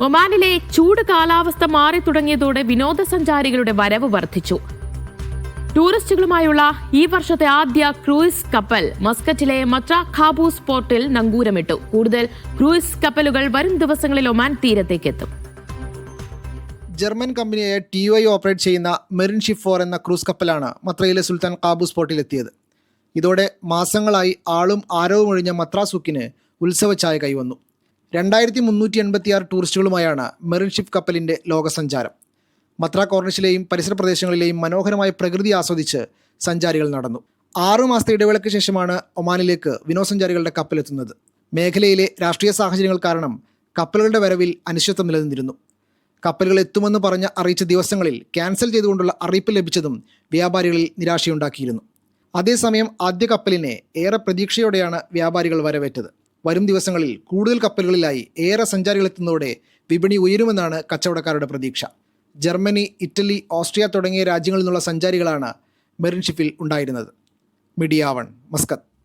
ഒമാനിലെ ചൂട് കാലാവസ്ഥ മാറി തുടങ്ങിയതോടെ വിനോദസഞ്ചാരികളുടെ വരവ് വർദ്ധിച്ചു. ടൂറിസ്റ്റുകളുമായുള്ള ഈ വർഷത്തെ ആദ്യ ക്രൂയിസ് കപ്പൽ മസ്കറ്റിലെ മത്ര ഖാബൂസ് പോർട്ടിൽ നങ്കൂരമിട്ടു. കൂടുതൽ ക്രൂയിസ് കപ്പലുകൾ വരും ദിവസങ്ങളിൽ ഒമാൻ തീരത്തേക്ക് എത്തും ജർമ്മൻ കമ്പനിയായ ടി ഒ ഓപ്പറേറ്റ് ചെയ്യുന്ന മെറിൻ ഷിപ്പ് ഫോർ എന്ന ക്രൂസ് കപ്പലാണ് മത്രയിലെ സുൽത്താൻ കാബൂസ് പോർട്ടിലെത്തിയത്. ഇതോടെ മാസങ്ങളായി ആളും ആരവും ഒഴിഞ്ഞ മത്രാസുക്കിന് ചായ കൈവന്നു. രണ്ടായിരത്തി മുന്നൂറ്റി എൺപത്തിയാറ് ടൂറിസ്റ്റുകളുമായാണ് മെറിൻ ഷിപ്പ് കപ്പലിന്റെ ലോകസഞ്ചാരം. മത്ര കോർണിഷിലെയും പരിസര പ്രദേശങ്ങളിലെയും മനോഹരമായ പ്രകൃതി ആസ്വദിച്ച് സഞ്ചാരികൾ നടന്നു. ആറു മാസത്തെ ഇടവേളയ്ക്ക് ശേഷമാണ് ഒമാനിലേക്ക് വിനോദസഞ്ചാരികളുടെ കപ്പലെത്തുന്നത്. മേഖലയിലെ രാഷ്ട്രീയ സാഹചര്യങ്ങൾ കാരണം കപ്പലുകളുടെ വരവിൽ അനിശ്ചിതം നിലനിന്നിരുന്നു. കപ്പലുകൾ എത്തുമെന്ന് പറഞ്ഞ അറിയിച്ച ദിവസങ്ങളിൽ ക്യാൻസൽ ചെയ്തുകൊണ്ടുള്ള അറിയിപ്പ് ലഭിച്ചതും വ്യാപാരികളിൽ നിരാശയുണ്ടാക്കിയിരുന്നു. അതേസമയം ആദ്യ കപ്പലിനെ ഏറെ പ്രതീക്ഷയോടെയാണ് വ്യാപാരികൾ വരവേറ്റത്. വരും ദിവസങ്ങളിൽ കൂടുതൽ കപ്പലുകളിലായി ഏറെ സഞ്ചാരികളെത്തുന്നതോടെ വിപണി ഉയരുമെന്നാണ് കച്ചവടക്കാരുടെ പ്രതീക്ഷ. ജർമ്മനി ഇറ്റലി ഓസ്ട്രിയ തുടങ്ങിയ രാജ്യങ്ങളിൽ നിന്നുള്ള സഞ്ചാരികളാണ് മെറിൻഷിപ്പിൽ ഉണ്ടായിരുന്നത്. Media One Muscat.